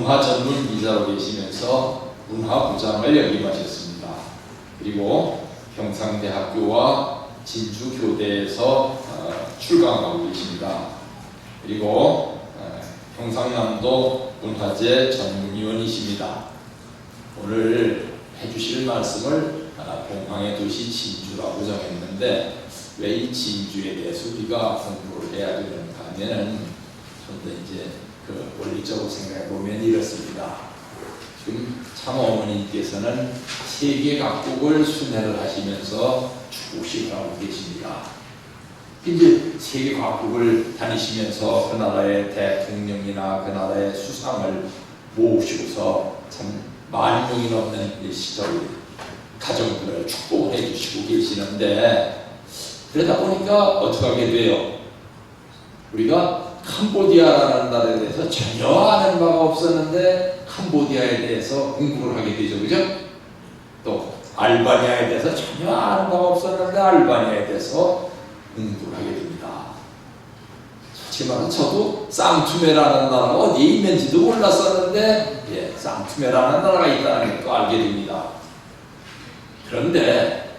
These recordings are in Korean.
문화 전문 기자로 계시면서 문화부장을 역임하셨습니다. 그리고 경상대학교와 진주교대에서 어, 출강하고 계십니다. 그리고 어, 경상남도 문화재 전문위원이십니다. 오늘 해주실 말씀을 아, 공항의 도시 진주라고 정했는데 왜 이 진주에 대해서 우리가 공부를 해야 되는가 하면은 좀 더 이제 그 원리적으로 생각해 보면 이렇습니다. 지금 참어머니께서는 세계 각국을 순회를 하시면서 축구식을 하고 계십니다. 이제 세계 각국을 다니시면서 그 나라의 대통령이나 그 나라의 수상을 모시고서 참 만 명이 넘는 이 시절 가정들을 축복을 해주시고 계시는데 그러다 보니까 어떻게 하게 돼요? 우리가 캄보디아라는 나라에 대해서 전혀 아는 바가 없었는데 캄보디아에 대해서 공부를 하게 되죠, 그죠? 또 알바니아에 대해서 전혀 아는 바가 없었는데 알바니아에 대해서 공부를 하게 됩니다. 솔직히 말하면 저도 쌍투메라는 나라가 어디에 있는지도 몰랐었는데 예, 쌍투메라는 나라가 있다는 것도 알게 됩니다. 그런데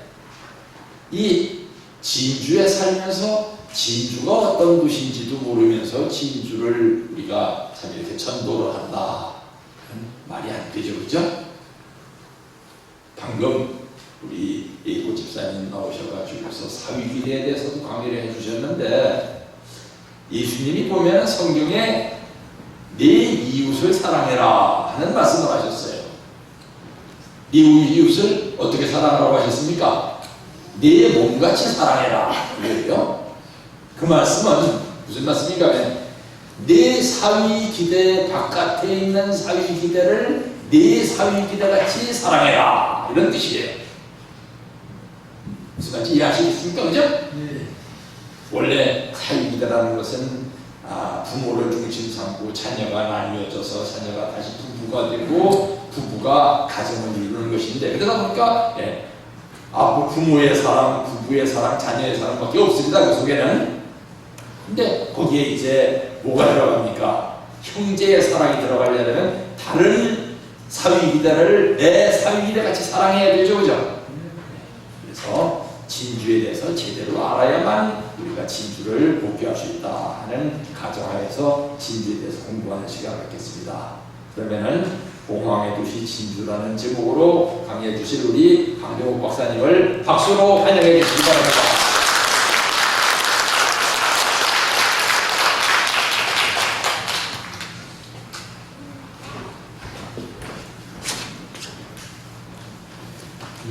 이 진주에 살면서 진주가 어떤 곳인지도 모르면서 진주를 우리가 참 이렇게 전도를 한다. 말이 안 되죠, 그죠? 방금 우리 예고 집사님 나오셔가지고서 사위기대에 대해서도 강의를 해주셨는데 예수님이 보면 성경에 네 이웃을 사랑해라 하는 말씀을 하셨어요. 네 이웃을 어떻게 사랑하라고 하셨습니까? 네 몸같이 사랑해라. 그래요? 그 말씀은 무슨 말씀인가? 내 사위 기대 바깥에 있는 사위 기대를 내 사위 기대 같이 사랑해라. 이런 뜻이에요. 무슨 말인지 이해하시겠습니까? 그죠? 원래 사위 기대라는 것은 아, 부모를 중심 삼고 자녀가 나뉘어져서 자녀가 다시 부부가 되고 부부가 가정을 이루는 것인데 그러다 보니까 예, 아, 부모의 사랑, 부부의 사랑, 자녀의 사랑밖에 없습니다. 그 속에는. 근데 거기에 이제 뭐가 들어갑니까? 형제의 사랑이 들어가려면 다른 사위 기대를 내 사위 기대 같이 사랑해야 되죠, 그죠? 그래서 진주에 대해서 제대로 알아야만 우리가 진주를 복귀할 수 있다 하는 가정하에서 진주에 대해서 공부하는 시간을 갖겠습니다. 그러면은 공황의 도시 진주라는 제목으로 강의해 주실 우리 강정욱 박사님을 박수로 환영해 주시기 바랍니다.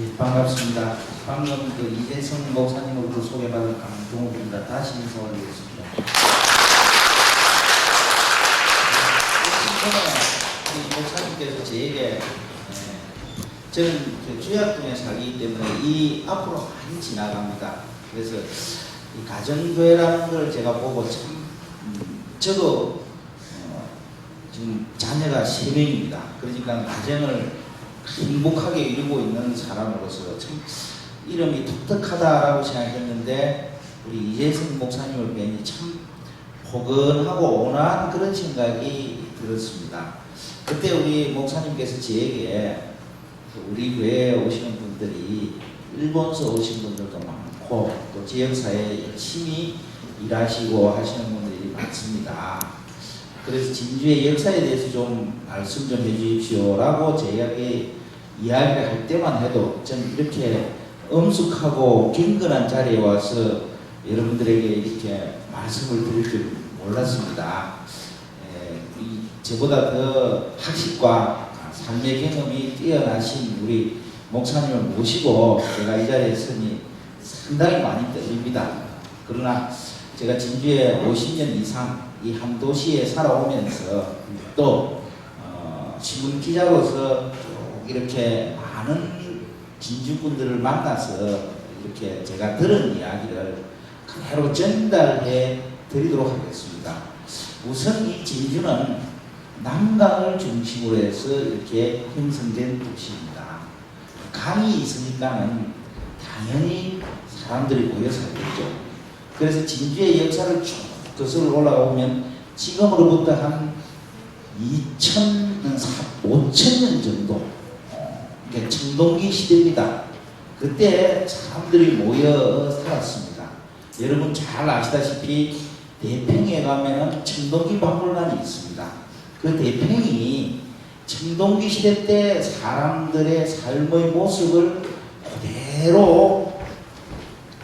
예, 반갑습니다. 방금 그 이대성 목사님으로 소개받은 강동욱입니다. 다시 인사드리겠습니다. 이 목사님께서 제게 예, 저는 그 주약동에 살기 때문에 이 앞으로 많이 지나갑니다. 그래서 이 가정교회라는 걸 제가 보고 참 음, 저도 어, 지금 자녀가 세 명입니다. 그러니까 가정을 행복하게 이루고 있는 사람으로서 참 이름이 독특하다라고 생각했는데 우리 이재승 목사님을 뵈니 참 포근하고 온화한 그런 생각이 들었습니다. 그때 우리 목사님께서 저에게 우리 교회에 오시는 분들이 일본서 오신 분들도 많고 또 지역사회에 열심히 일하시고 하시는 분들이 많습니다. 그래서 진주의 역사에 대해서 좀 말씀 좀 해주십시오라고 저에게 이야기를 할 때만 해도 좀 이렇게 엄숙하고 경건한 자리에 와서 여러분들에게 이렇게 말씀을 드릴 줄 몰랐습니다. 에, 이 저보다 더 학식과 삶의 경험이 뛰어나신 우리 목사님을 모시고 제가 이 자리에 서니 상당히 많이 떨립니다. 그러나 제가 진주에 50년 이상 이 한 도시에 살아오면서 또 어, 신문 기자로서 쭉 이렇게 많은 진주분들을 만나서 이렇게 제가 들은 이야기를 그대로 전달해 드리도록 하겠습니다. 우선 이 진주는 남강을 중심으로 해서 이렇게 형성된 도시입니다. 강이 있으니까는 당연히 사람들이 모여 살겠죠. 그래서 진주의 역사를 쭉 거슬러 올라가 보면 지금으로부터 한 2천, 5천 년 정도 어, 이게 청동기 시대입니다. 그때 사람들이 모여 살았습니다. 여러분 잘 아시다시피 대평에 가면은 청동기 박물관이 있습니다. 그 대평이 청동기 시대 때 사람들의 삶의 모습을 그대로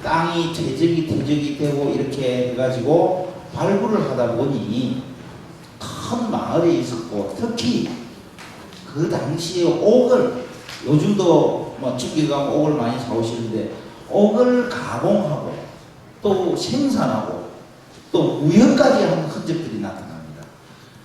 땅이 퇴적이 퇴적이 되고 이렇게 해가지고 발굴을 하다 보니 큰 마을이 있었고 특히 그 당시에 옥을 요즘도 뭐 충기 가면 옥을 많이 사오시는데 옥을 가공하고 또 생산하고 또 무역까지 하는 흔적들이 나타납니다.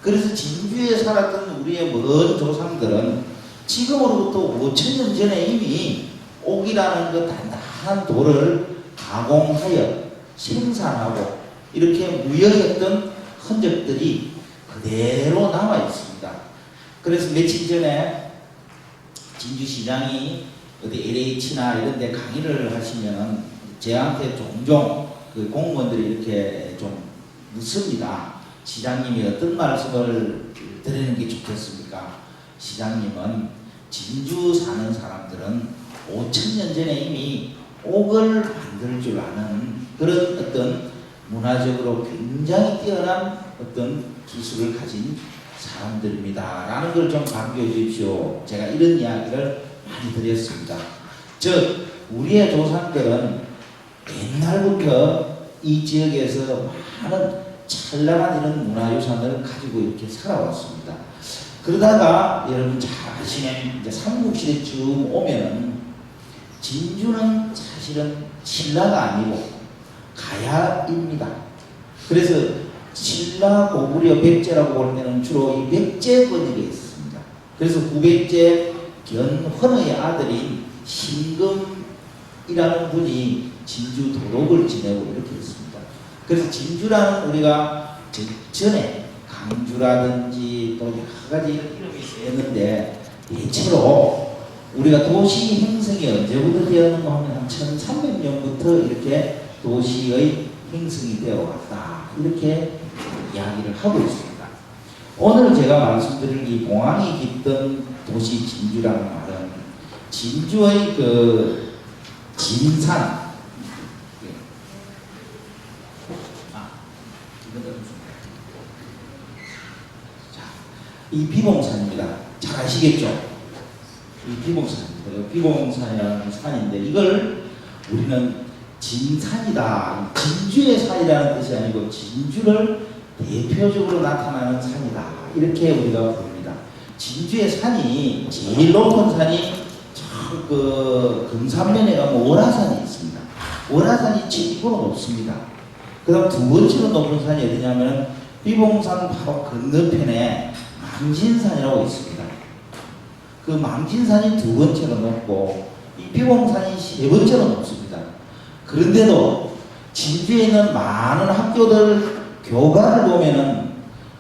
그래서 진주에 살았던 우리의 먼 조상들은 지금으로부터 5천 년 전에 이미 옥이라는 그 단단한 돌을 가공하여 생산하고 이렇게 무역했던 흔적들이 그대로 남아 있습니다. 그래서 며칠 전에 진주시장이 어디 LH나 이런 데 강의를 하시면 저한테 종종 그 공무원들이 이렇게 좀 묻습니다. 시장님이 어떤 말씀을 드리는 게 좋겠습니까? 시장님은 진주 사는 사람들은 5천 년 전에 이미 옥을 만들 줄 아는 그런 어떤 문화적으로 굉장히 뛰어난 어떤 기술을 가진 사람들입니다. 라는 걸좀 강조해 주십시오. 제가 이런 이야기를 많이 드렸습니다. 즉, 우리의 조상들은 옛날부터 이 지역에서 많은 찬란한 이런 문화유산을 가지고 이렇게 살아왔습니다. 그러다가 여러분 잘 아시는 이제 삼국시대 쯤 오면은 진주는 사실은 신라가 아니고 가야입니다. 그래서 신라 고구려 백제라고 볼 때는 주로 이 백제 번역에 있습니다. 그래서 구백제 견훤의 아들인 신금이라는 분이 진주 도록을 지내고 이렇게 했습니다. 그래서 진주라는 우리가 저- 전에 강주라든지 또 여러 가지 이름이 있는데 대체로 우리가 도시 형성이 언제부터 되었는가 하면 한 1300년부터 이렇게 도시의 형성이 되어 왔다. 이렇게 이야기를 하고 있습니다. 오늘 제가 말씀드릴 이 공항이 깃든 도시 진주라는 말은 진주의 그 진산 예. 아, 이 비봉산입니다. 잘 아시겠죠? 이 비봉산입니다. 이 비봉산이라는 산인데 이걸 우리는 진산이다. 진주의 산이라는 뜻이 아니고 진주를 대표적으로 나타나는 산이다. 이렇게 우리가 부릅니다. 진주의 산이 제일 높은 산이 저그 금산면에 가면 월화산이 있습니다. 월화산이 최고로 높습니다. 그 다음 두 번째로 높은 산이 어디냐면 비봉산 바로 건너편에 망진산이라고 있습니다. 그 망진산이 두 번째로 높고 이 비봉산이 세 번째로 높습니다. 그런데도 진주에 있는 많은 학교들 교과를 보면은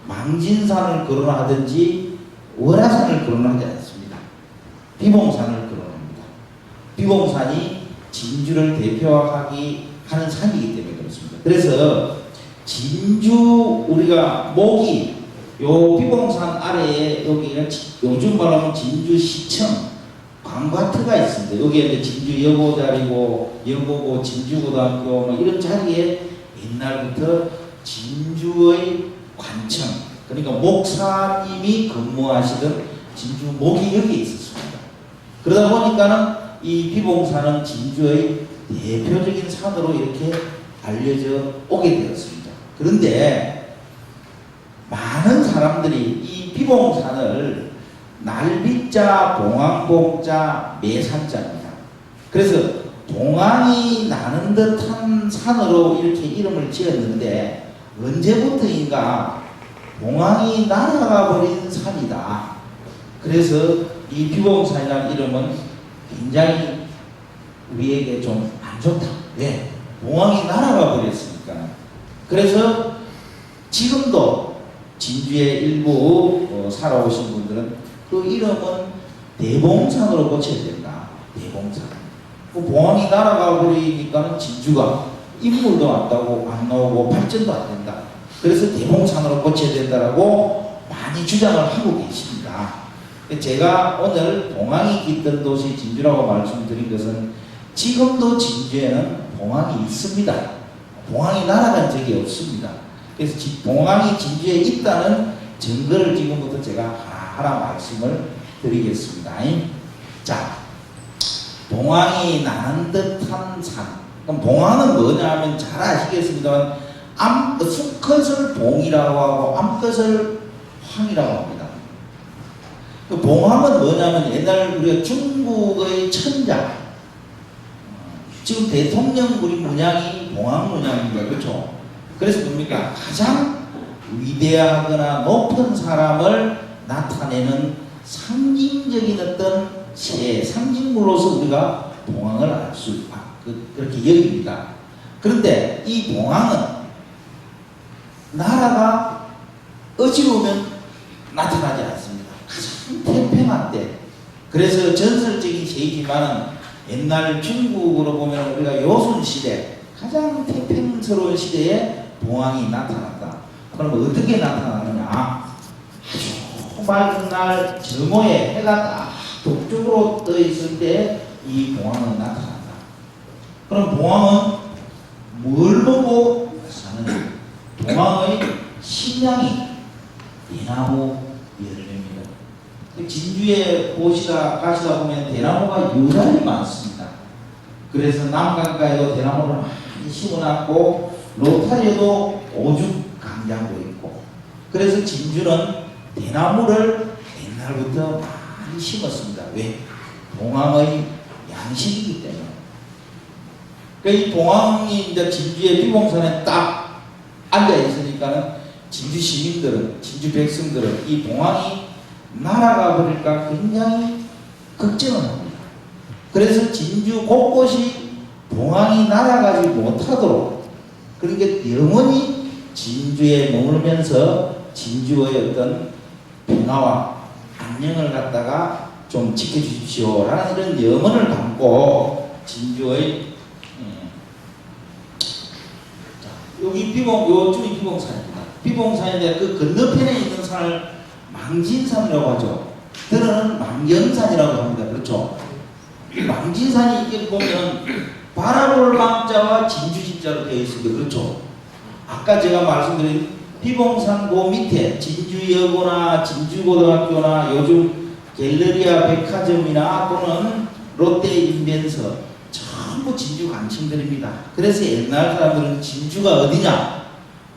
망진산을 거론하든지 월화산을 거론하지 않습니다. 비봉산을 거론합니다. 비봉산이 진주를 대표하기 하는 산이기 때문에 그렇습니다. 그래서 진주 우리가 목이 요 비봉산 아래에 여기가 지- 요즘 말하면 진주 시청 관과트가 있습니다. 여기에 이제 진주 여고자리고 여고고 진주고등학교 뭐 이런 자리에 옛날부터 진주의 관청 그러니까 목사님이 근무하시던 진주 목이 여기 있었습니다. 그러다 보니까는 이 비봉산은 진주의 대표적인 산으로 이렇게 알려져 오게 되었습니다. 그런데 많은 사람들이 이 비봉산을 날비자, 봉황봉자, 매산자입니다. 그래서 봉황이 나는 듯한 산으로 이렇게 이름을 지었는데 언제부터인가 봉황이 날아가 버린 산이다. 그래서 이 비봉산이라는 이름은 굉장히 우리에게 좀 안 좋다. 왜? 봉황이 날아가 버렸으니까. 그래서 지금도 진주의 일부 어, 살아오신 분들은 그 이름은 대봉산으로 고쳐야 된다. 대봉산. 그 봉황이 날아가 버리니까는 진주가 인물도 안 나오고 안 나오고 발전도 안 된다. 그래서 대봉산으로 고쳐야 된다라고 많이 주장을 하고 계십니다. 제가 오늘 봉황이 깃든 도시 진주라고 말씀드린 것은 지금도 진주에는 봉황이 있습니다. 봉황이 날아간 적이 없습니다. 그래서 지- 봉황이 진주에 있다는 증거를 지금부터 제가 하나 말씀을 드리겠습니다. 자, 봉황이 나는 듯한 산. 그럼 봉황은 뭐냐 하면 잘 아시겠습니다만 암, 수컷을 봉이라고 하고 암컷을 황이라고 합니다. 그 봉황은 뭐냐면 옛날 우리가 중국의 천자 어, 지금 대통령 우리 문양이 봉황 문양입니다. 그렇죠? 그래서 뭡니까? 가장 위대하거나 높은 사람을 나타내는 상징적인 어떤 새, 상징물로서 우리가 봉황을 알 수, 아, 그, 그렇게 여깁니다. 그런데 이 봉황은 나라가 어지러우면 나타나지 않습니다. 가장 태평한 때. 그래서 전설적인 세이지만은 옛날 중국으로 보면 우리가 요순 시대 가장 태평스러운 시대에 봉황이 나타났다. 그럼 어떻게 나타나느냐? 아주 맑은 날 정오에 해가 딱 북쪽으로 떠 있을 때 이 봉황은 나타난다. 그럼 봉황은 뭘 보고 사느냐? 봉황의 식량이 대나무 열매입니다. 진주에 보시다 가시다 보면 대나무가 유난히 많습니다. 그래서 남강가에도 대나무를 많이 심어놨고 로타리에도 오죽 강장도 있고 그래서 진주는 대나무를 옛날부터 많이 심었습니다. 왜? 봉황의 양식이기 때문에. 그러니까 이 봉황이 이제 진주의 비봉산에 딱 앉아 있으니까는 진주 시민들은 진주 백성들은 이 봉황이 날아가 버릴까 굉장히 걱정을 합니다. 그래서 진주 곳곳이 봉황이 날아가지 못하도록 그러니까 영원히 진주에 머물면서 진주의 어떤 평화와 안녕을 갖다가 좀 지켜주십시오라는 이런 염원을 담고 진주의 음, 자, 여기 비봉 요쪽이 비봉산입니다. 비봉산인데 그 건너편에 있는 산을 망진산이라고 하죠. 들어는 망경산이라고 합니다. 그렇죠? 이 망진산이 이렇게 보면 바라볼 망자와 진주 진자로 되어 있습니다. 그렇죠? 아까 제가 말씀드린 비봉산 그 밑에 진주여고나 진주고등학교나 요즘 갤러리아 백화점이나 또는 롯데 인벤서 전부 진주 간칭들입니다. 그래서 옛날 사람들은 진주가 어디냐?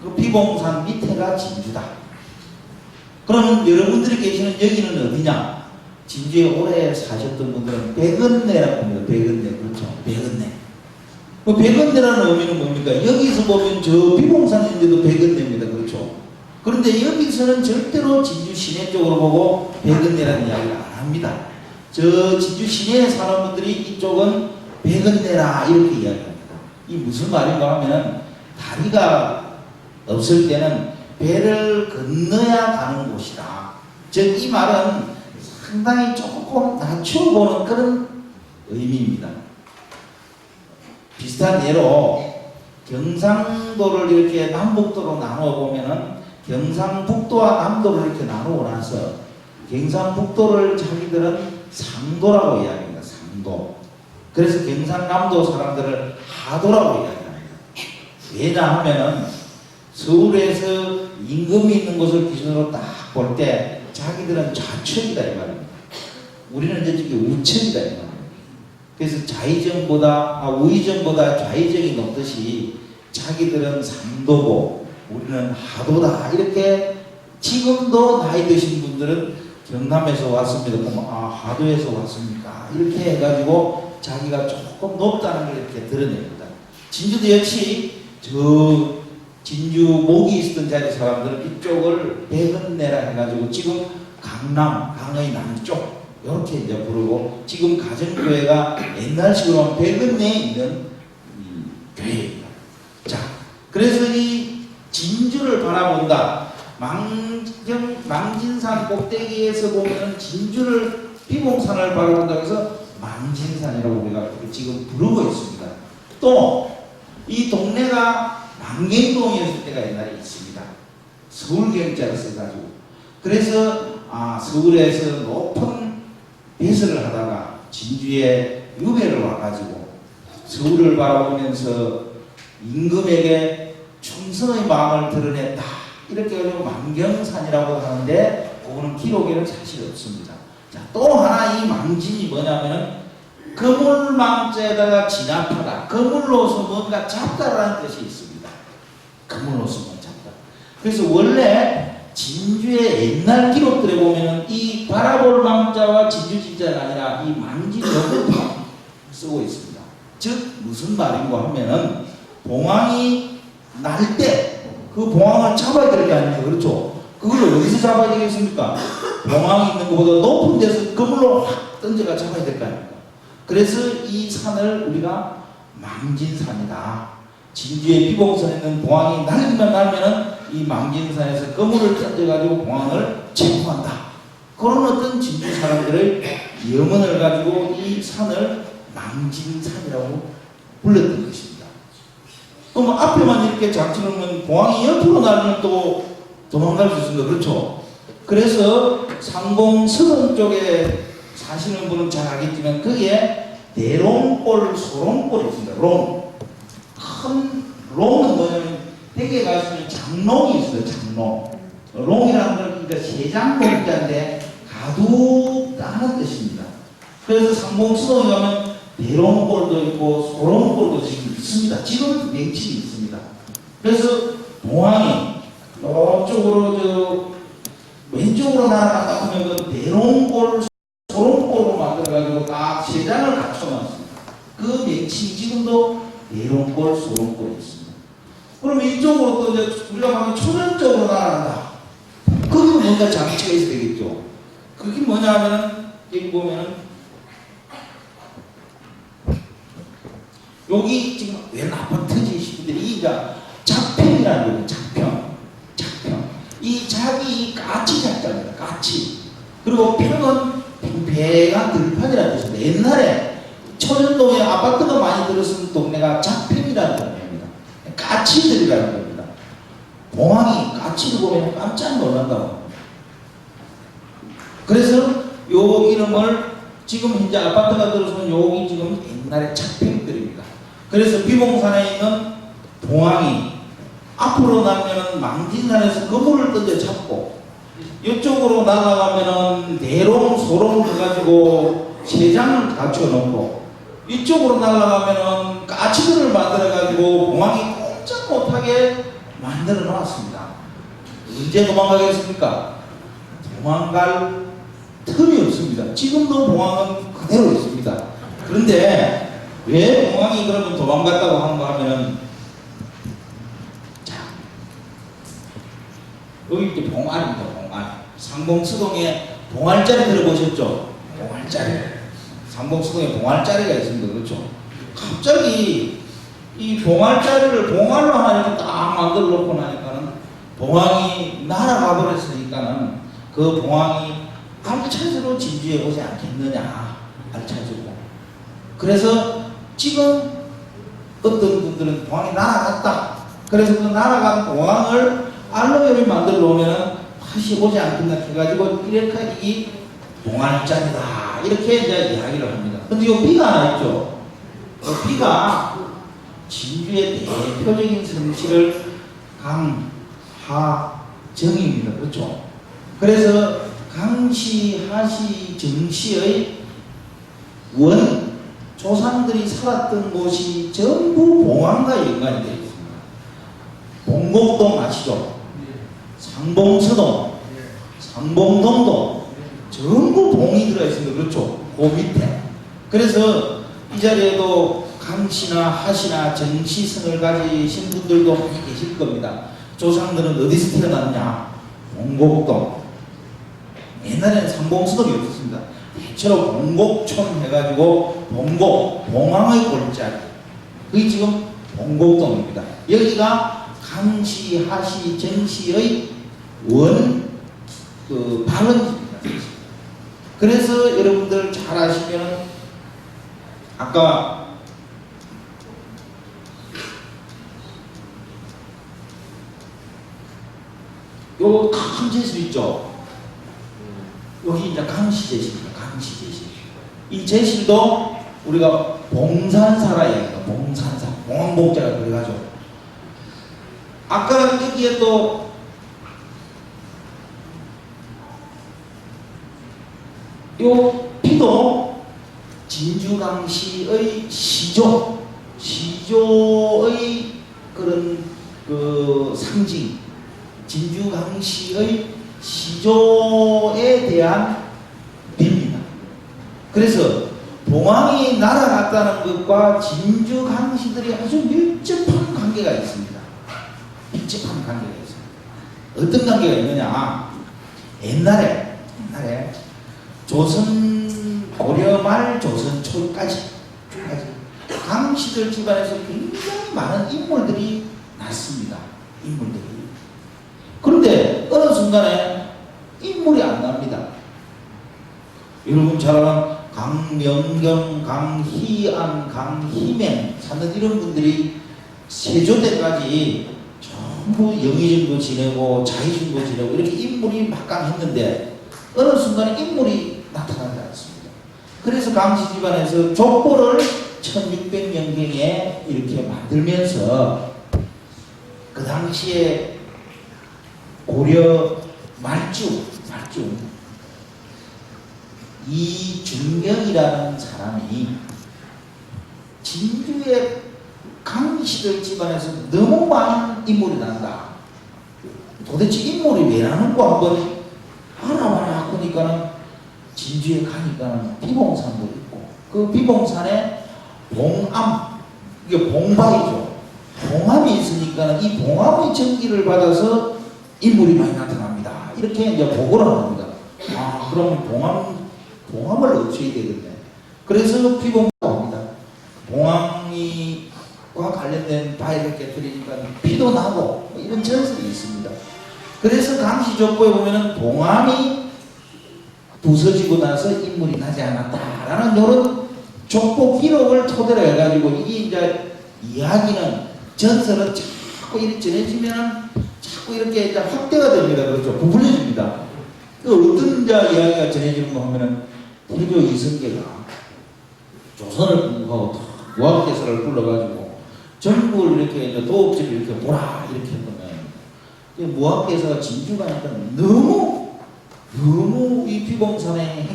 그 비봉산 밑에가 진주다. 그러면 여러분들이 계시는 여기는 어디냐? 진주에 오래 사셨던 분들은 백은내라고 합니다. 백은내. 그렇죠. 백은내. 그 백은내라는 의미는 뭡니까? 여기서 보면 저 비봉산인데도 백은내입니다. 그렇죠. 그런데 여기서는 절대로 진주 시내 쪽으로 보고 백은내라는 이야기를 안 합니다. 저 진주 시내에 사는 분들이 이쪽은 백은내라 이렇게 이야기합니다. 이 무슨 말인가 하면 다리가 없을 때는 배를 건너야 가는 곳이다. 즉 이 말은 상당히 조금 낮춰보는 그런 의미입니다. 비슷한 예로 경상도를 이렇게 남북도로 나누어 보면은 경상북도와 남도를 이렇게 나누고 나서 경상북도를 자기들은 상도라고 이야기합니다. 상도. 그래서 경상남도 사람들을 하도라고 이야기합니다. 왜냐 하면은 서울에서 임금이 있는 곳을 기준으로 딱 볼 때 자기들은 좌측이다 이 말입니다. 우리는 이제 저기 우측이다 이 말입니다. 그래서 좌의정보다 아, 우의정보다 좌의정이 높듯이 자기들은 상도고 우리는 하도다 이렇게 지금도 나이 드신 분들은 경남에서 왔습니다. 그러면 아 하도에서 왔습니까? 이렇게 해가지고 자기가 조금 높다는 걸 이렇게 드러냅니다. 진주도 역시 저 진주 목이 있었던 자리 사람들은 이쪽을 백은내라 해가지고 지금 강남 강의 남쪽 이렇게 이제 부르고 지금 가정교회가 옛날식으로 하면 백은내에 있는 이 교회입니다. 그래서 이 진주를 바라본다. 망정, 망진산 꼭대기에서 보면 진주를 비봉산을 바라본다고 해서 망진산이라고 우리가 지금 부르고 있습니다. 또 이 동네가 망갱동이었을 때가 옛날에 있습니다. 서울 경자를 써가지고 그래서 아 서울에서 높은 배설을 하다가 진주에 유배를 와가지고 서울을 바라보면서 임금에게 충성의 마음을 드러냈다. 이렇게 해가지고 망경산이라고 하는데 그거는 기록에는 사실 없습니다. 자, 또 하나 이 망진이 뭐냐면은 그물망자에다가 진압하다. 그물로서 뭔가 잡다라는 뜻이 있습니다. 그물로서 뭔가 잡다. 그래서 원래 진주의 옛날 기록들에 보면은 이 바라볼 망자와 진주 진자가 아니라 이 망진 여부터 쓰고 있습니다. 즉 무슨 말인가 하면은 봉황이 날 때 그 봉황을 잡아야 될 게 아니에요. 그렇죠? 그걸 어디서 잡아야 되겠습니까? 봉황이 있는 것보다 높은 데서 그물로 확 던져가 잡아야 될거 아닙니까? 그래서 이 산을 우리가 망진산이다. 진주의 비봉선에 있는 봉황이 날리면 날면은 이 망진산에서 그물을 던져가지고 봉황을 체포한다. 그런 어떤 진주 사람들의 염원을 가지고 이 산을 망진산이라고 불렀던 것입니다. 그럼 앞에만 이렇게 장치놓으면 봉황이 옆으로 날면 또 도망갈 수 있습니다. 그렇죠? 그래서 상봉 서동 쪽에 사시는 분은 잘 알겠지만 거기에 대롱골, 소롱골이 있습니다. 롱. 큰 롱은 뭐냐면 대개 가시면 장롱이 있어요. 장롱. 롱이라는 건 그러니까 세장동자인데 가득 따는 뜻입니다. 그래서 상봉 수동에 가면 대롱골도 있고 소롱골도 지금 있습니다. 지금 맹칠이 있습니다. 그래서 봉황이 이쪽으로 저 왼쪽으로 날아간다 하면 그 대롱골 소롱골로 만들어가지고 딱 세 장을 갖춰놨습니다. 그 맹치 지금도 대롱골 소롱골이 있습니다. 그럼 이쪽으로 또 이제 우리가 말하면 초전 쪽으로 날아간다. 거기도 뭔가 장치가 있어야 되겠죠. 그게 뭐냐 하면은 여기 보면은 여기 지금 웬 아파트지 분들이 이가 작평이라는 거예요. 이 작이 까치 작자입니다. 까치. 그리고 평은 팽팽한 들판이라는 뜻입니다. 옛날에 초전동에 아파트가 많이 들어선 동네가 작평이라는 동네입니다. 까치들이라는 겁니다. 봉황이 까치를 보면 깜짝 놀란다고. 그래서 요 이름을 지금 현재 아파트가 들어서는 여기 지금 옛날에 작평들입니다. 그래서 비봉산에 있는 봉황이 앞으로 나면은 망진산에서 그물을 던져 잡고 이쪽으로 날아가면은 대롱 소롱 해가지고 세 장을 갖춰 놓고 이쪽으로 날아가면은 까치들을 만들어 가지고 봉황이 꼼짝 못하게 만들어 놨습니다. 언제 도망가겠습니까? 도망갈 틈이 없습니다. 지금도 봉황은 그대로 있습니다. 그런데 왜 봉황이 그러면 도망갔다고 하는가 하면은 자 여기 이제 봉알입니다. 봉알. 상봉수동에 봉알자리 들어보셨죠? 봉알자리. 상봉수동에 봉알자리가 있습니다. 그렇죠? 갑자기 이 봉알자리를 봉알로 이렇게 딱 만들어 놓고 나니까는 봉황이 날아가 버렸으니까는 그 봉황이 알차지로 진주에 오지 않겠느냐 알차지로 그래서 지금 어떤 분들은 봉황이 날아갔다 그래서 그 날아간 봉황을 알로에를 만들어 놓으면 다시 오지 않겠나 해가지고 이렇게 이 봉황자리다. 이렇게 이제 이야기를 합니다. 근데 이 비가 하나 있죠. 이 비가 진주의 대표적인 성씨를 강하정입니다. 그렇죠? 그래서 강시, 하시, 정시의 원 조상들이 살았던 곳이 전부 봉황과 연관이 되어 있습니다. 봉곡동 아시죠? 상봉서동, 상봉동도 전부 봉이 들어 있습니다. 그렇죠? 그 밑에. 그래서 이 자리에도 강시나 하시나 정시성을 가지신 분들도 많이 계실 겁니다. 조상들은 어디서 태어났냐? 봉곡동. 옛날에는 상봉수동이 없었습니다. 대체로 봉곡촌 해가지고 봉곡, 봉황의 골짜기. 그게 지금 봉곡동입니다. 여기가 강시, 하시, 정시의 원, 그, 발음입니다. 그래서 여러분들 잘 아시면 아까 요큰 제수 있죠? 여기 이제 강시제시입니다. 강시제시. 이 제시도 우리가 봉산사라 이야기합니다. 봉산사. 봉황봉자가 그래가지고. 아까 여기에 또 요 피도 진주강시의 시조, 시조의 그런 그 상징, 진주강시의 시조에 대한 비입니다. 그래서 봉황이 날아갔다는 것과 진주강시들이 아주 밀접한 관계가 있습니다. 밀접한 관계가 있습니다. 어떤 관계가 있느냐? 옛날에 옛날에 조선 고려 말 조선 초까지 까지 강시들 집안에서 굉장히 많은 인물들이 났습니다. 인물들이. 그런데 어느 순간에 인물이 안 납니다. 여러분 잘 아는 강명경, 강희안, 강희맹 찾는 이런 분들이 세조 때까지 전부 영의정도 지내고 자의정도 지내고 이렇게 인물이 막강했는데 어느 순간에 인물이 나타나지 않습니다. 그래서 강씨 집안에서 족보를 1600년경에 이렇게 만들면서 그 당시에 고려 말주, 말주 이준경이라는 사람이 진주의 강시들 집안에서 너무 많은 인물이 난다. 도대체 인물이 왜 나는 거 한번 알아봐라 하니까는 진주에 가니까는 비봉산도 있고 그 비봉산에 봉암 이게 봉바이죠. 봉암이 있으니까는 이 봉암의 전기를 받아서 인물이 많이 나타납니다. 이렇게 이제 보고를 합니다. 아 그럼 봉암 봉암을 얻어야 되겠네. 그래서 피봉가 옵니다. 봉암이과 관련된 바위를 깨뜨리니까 피도 나고 뭐 이런 전설이 있습니다. 그래서 강시 족보에 보면은 봉암이 부서지고 나서 인물이 나지 않았다라는 이런 족보 기록을 토대로 해가지고 이게 이제 이야기는 전설은 자꾸 이렇게 전해지면 자꾸 이렇게 이제 확대가 됩니다. 그렇죠? 부풀려집니다. 그 어떤 이제 이야기가 전해지는 거 하면은 태조 이성계가 조선을 공부하고 무학대사를 불러가지고 전국을 이렇게 이제 도읍지를 이렇게 보라 이렇게 했거든. 무학대사가 진주 가니까 너무 너무 이 비봉산의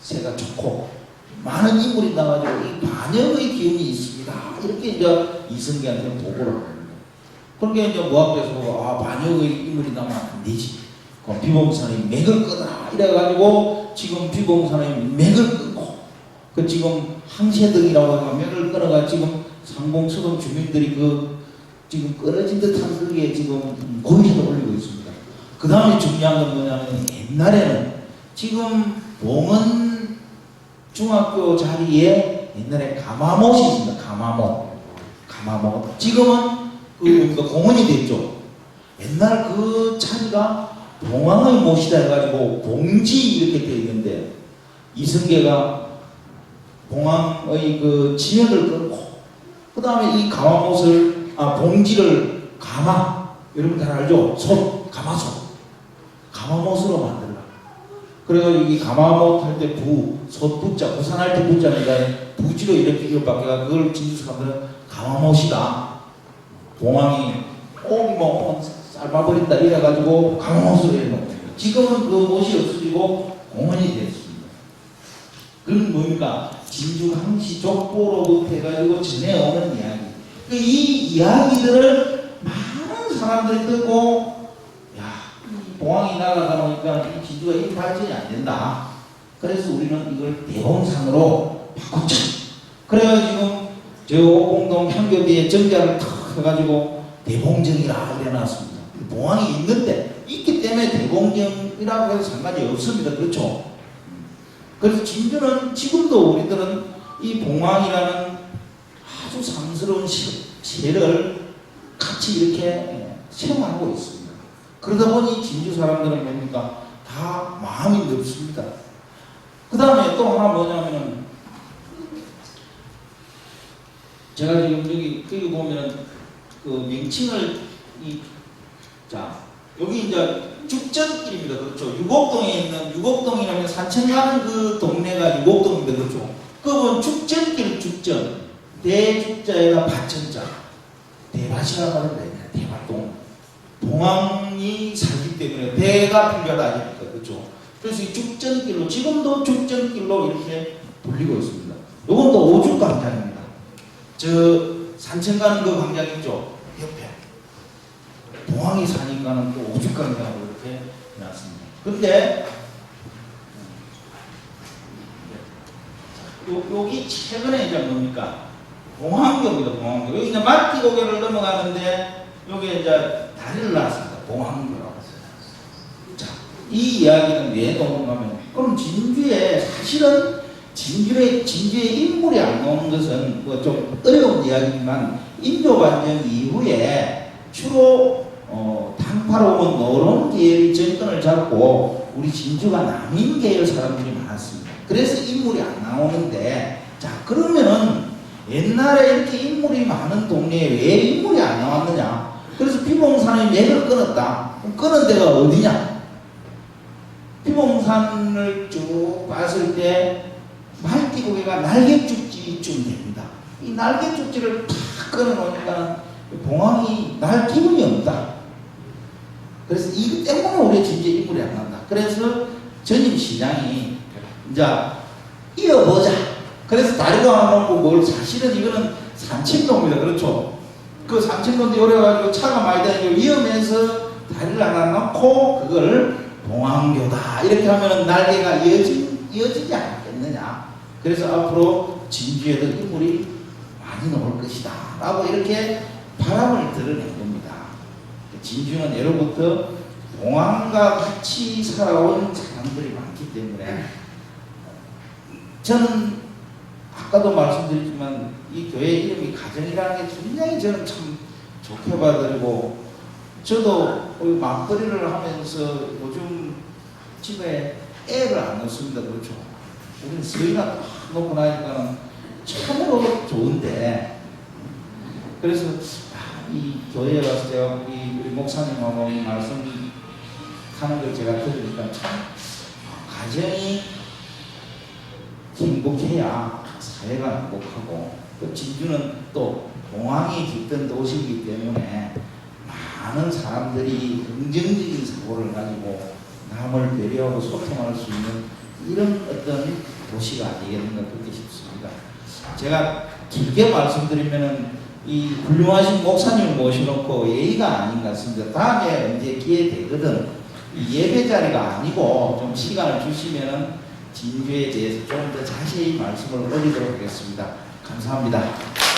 행세가 좋고 많은 인물이 나가지고 이 반역의 기운이 있습니다. 이렇게 이제 이성계한테 보고를 합니다. 그러니까 이제 무학대사가 아 반역의 인물이 나면 안 되지. 그럼 비봉산의 맥을 끊어라 이래가지고 지금 비봉산의 맥을 끊고 그 지금 항세덕이라고 하는 맥을 끊어가 지금 상봉수동 주민들이 그 지금 끊어진 듯한 그게 지금 고기에다 올리고 있습니다. 그 다음에 중요한 건 뭐냐면 옛날에는 지금 봉은 중학교 자리에 옛날에 가마못이 있습니다. 가마못. 가마못. 지금은 그? 공원이 됐죠. 옛날 그 자리가 봉황의 못이다 해가지고 봉지 이렇게 되어 있는데 이성계가 봉황의 그 지역을 끊고 그 다음에 이 가마못을 아 봉지를 가마 여러분 잘 알죠? 솥 가마솥 가마못으로 만들라. 그래가지고 이 가마못 할 때 부, 솥부자, 부산할 때 부자니까 부지로 이렇게 바뀌가 그걸 진주 사람들은 가마못이다. 봉황이 꼭뭐 삶아버린다 이래가지고 가마못으로 해놓은 지금은 그 못이 없어지고 공원이 됐습니다. 그건 뭡니까? 진주 항시 족보로부터 해가지고 전해오는 이야기. 그이 이야기들을 많은 사람들이 듣고 야, 이 봉황이 날아가 보니까 이 진주가 이 발전이 안 된다. 그래서 우리는 이걸 대봉산으로 바꾸자. 그래가지고 저 오공동 향교비에 정자를 탁 해가지고 대봉정이라 이래놨습니다. 봉황이 있는데 있기 때문에 대봉정이라고 해서 상관이 없습니다. 그렇죠? 그래서 진주는 지금도 우리들은 이 봉황이라는 아주 상스러운 시, 세를 같이 이렇게 체험하고 있습니다. 그러다 보니 진주 사람들은 뭡니까? 다 마음이 넓습니다. 그 다음에 또 하나 뭐냐면은 제가 지금 여기 여기 보면은 그 명칭을 이 자 여기 이제 죽전길입니다. 그렇죠. 유곡동에 있는 유곡동이라면 산천 가는 그 동네가 유곡동입니다. 그렇죠. 그건 죽전길 죽전 대죽자에다 밭전자 대밭이라고 하는데 대밭동 동항 이 살기 때문에 대가 필요하다 아닙니까? 그렇죠. 그래서 이 죽전길로 지금도 죽전길로 이렇게 불리고 있습니다. 요건 또 오죽 광장입니다. 저 산천 가는 그 광장 있죠? 옆에 동항이 사니까는 또 오죽 광장으로 이렇게 해놨습니다. 근데 요, 여기 최근에 이제 뭡니까? 공항교입니다, 공항교. 여기 이제 말띠고개를 넘어가는데, 여기 이제 다리를 놨습니다. 공항교라고. 자, 이 이야기는 왜 넘어가면, 그럼 진주에, 사실은 진주에, 진주에 인물이 안 나오는 것은 뭐 좀 어려운 이야기지만, 인도반정 이후에 주로, 어, 당파로운 노론 계열이 정권을 잡고, 우리 진주가 남인 계열 사람들이 많았습니다. 그래서 인물이 안 나오는데, 자, 그러면은, 옛날에 이렇게 인물이 많은 동네에 왜 인물이 안 나왔느냐? 그래서 피봉산의 맥을 끊었다. 끊은 데가 어디냐? 피봉산을 쭉 봤을 때 말띠고개가 날개죽지쯤 됩니다. 이 날개죽지를 탁 끊어놓으니까 봉황이 날 기분이 없다. 그래서 이것 때문에 우리 진짜 인물이 안 난다. 그래서 전임 시장이 이제 이어보자. 그래서 다리도 안 놓고 뭘 사실은 이거는 산책로입니다. 그렇죠? 그 산책로인데 오래가지고 차가 많이 다니고 위험해서 다리를 안 놓고 그걸 봉황교다. 이렇게 하면 날개가 이어지, 이어지지 않겠느냐. 그래서 앞으로 진주에도 인물이 많이 나올 것이다. 라고 이렇게 바람을 드러낸 겁니다. 진주는 예로부터 봉황과 같이 살아온 사람들이 많기 때문에 저는 아까도 말씀드렸지만 이 교회 이름이 가정이라는 게 굉장히 저는 참 좋게 봐드리고 저도 그 맞벌이를 하면서 요즘 집에 애를 안 넣습니다. 그렇죠? 우리는 서희나 딱 놓고 나니까는 참으로 좋은데 그래서 아, 이 교회에 와서 제가 우리, 우리 목사님하고 이 말씀 하는 걸 제가 들으니까 참 가정이 행복해야 사회가 행복하고 또 진주는 또 공항이 깃든 도시이기 때문에 많은 사람들이 긍정적인 사고를 가지고 남을 배려하고 소통할 수 있는 이런 어떤 도시가 아니겠는가 그렇게 싶습니다. 제가 길게 말씀드리면은 이 훌륭하신 목사님을 모셔놓고 예의가 아닌 것 같습니다. 다음에 언제 기회 되거든 이 예배 자리가 아니고 좀 시간을 주시면은 진주에 대해서 좀 더 자세히 말씀을 올리도록 하겠습니다. 감사합니다.